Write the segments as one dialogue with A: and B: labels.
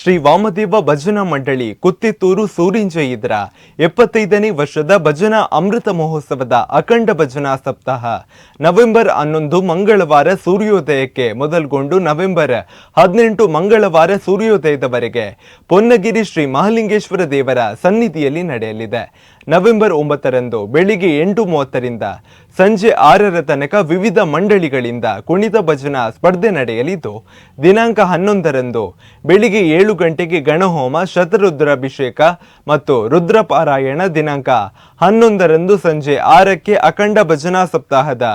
A: ಶ್ರೀ ವಾಮದೇವ ಭಜನಾ ಮಂಡಳಿ ಕುತ್ತಿತ್ತೂರು ಸೂರಿಂಜಯಿದ್ರ ಎಪ್ಪತ್ತೈದನೇ ವರ್ಷದ ಭಜನಾ ಅಮೃತ ಮಹೋತ್ಸವದ ಅಖಂಡ ಭಜನಾ ಸಪ್ತಾಹ. ನವೆಂಬರ್ ಹನ್ನೊಂದು ಮಂಗಳವಾರ ಸೂರ್ಯೋದಯಕ್ಕೆ ಮೊದಲುಗೊಂಡು ನವೆಂಬರ್ ಹದಿನೆಂಟು ಮಂಗಳವಾರ ಸೂರ್ಯೋದಯದವರೆಗೆ ಪೊನ್ನಗಿರಿ ಶ್ರೀ ಮಹಾಲಿಂಗೇಶ್ವರ ದೇವರ ಸನ್ನಿಧಿಯಲ್ಲಿ ನಡೆಯಲಿದೆ. ನವೆಂಬರ್ ಒಂಬತ್ತರಂದು ಬೆಳಿಗ್ಗೆ ಎಂಟು ಮೂವತ್ತರಿಂದ ಸಂಜೆ ಆರರ ತನಕ ವಿವಿಧ ಮಂಡಳಿಗಳಿಂದ ಕುಣಿತ ಭಜನಾ ಸ್ಪರ್ಧೆ ನಡೆಯಲಿದ್ದು, ದಿನಾಂಕ ಹನ್ನೊಂದರಂದು ಬೆಳಿಗ್ಗೆ ಏಳು ಗಂಟೆಗೆ ಗಣಹೋಮ, ಶತರುದ್ರಾಭಿಷೇಕ ಮತ್ತು ರುದ್ರಪಾರಾಯಣ ದಿನಾಂಕ ಹನ್ನೊಂದರಂದು ಸಂಜೆ ಆರಕ್ಕೆ ಅಖಂಡ ಭಜನಾ ಸಪ್ತಾಹದ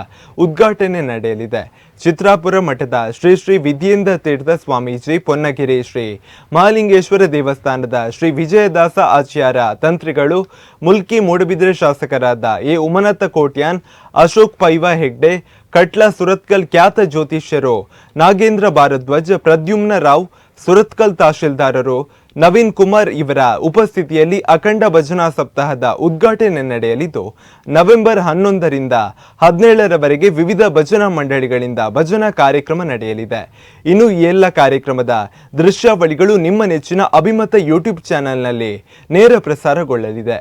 A: ಉದ್ಘಾಟನೆ ನಡೆಯಲಿದೆ. ಚಿತ್ರಾಪುರ ಮಠದ ಶ್ರೀ ಶ್ರೀ ವಿದ್ಯೇಂದ್ರ ತೀರ್ಥ ಸ್ವಾಮೀಜಿ ಪೊನ್ನಗಿರಿ ಶ್ರೀ ಮಹಾಲಿಂಗೇಶ್ವರ ದೇವಸ್ಥಾನದ ಶ್ರೀ ವಿಜಯದಾಸ ಆಚಾರ್ಯ ತಂತ್ರಿಗಳು ಮುಲ್ಕಿ ಮೂಡಬಿದ್ರೆ ಶಾಸಕರಾದ ಎ ಉಮನತ ಕೋಟ್ಯಾನ್, ಅಶೋಕ್ ಪೈವ ಹೆಗ್ಡೆ, ಕಟ್ಲ ಸುರತ್ಕಲ್ ಖ್ಯಾತ ಜ್ಯೋತಿಷ್ಯರು, ನಾಗೇಂದ್ರ ಭಾರದ್ವಾಜ್, ಪ್ರದ್ಯುಮ್ನ ರಾವ್, ಸುರತ್ಕಲ್ ತಹಶೀಲ್ದಾರರು ನವೀನ್ ಕುಮಾರ್ ಇವರ ಉಪಸ್ಥಿತಿಯಲ್ಲಿ ಅಖಂಡ ಭಜನಾ ಸಪ್ತಾಹದ ಉದ್ಘಾಟನೆ ನಡೆಯಲಿದ್ದು, ನವೆಂಬರ್ ಹನ್ನೊಂದರಿಂದ ಹದಿನೇಳರವರೆಗೆ ವಿವಿಧ ಭಜನಾ ಮಂಡಳಿಗಳಿಂದ ಭಜನಾ ಕಾರ್ಯಕ್ರಮ ನಡೆಯಲಿದೆ. ಇನ್ನು ಈ ಎಲ್ಲ ಕಾರ್ಯಕ್ರಮದ ದೃಶ್ಯಾವಳಿಗಳು ನಿಮ್ಮ ನೆಚ್ಚಿನ ಅಭಿಮತ ಯೂಟ್ಯೂಬ್ ಚಾನೆಲ್ನಲ್ಲಿ ನೇರ ಪ್ರಸಾರಗೊಳ್ಳಲಿದೆ.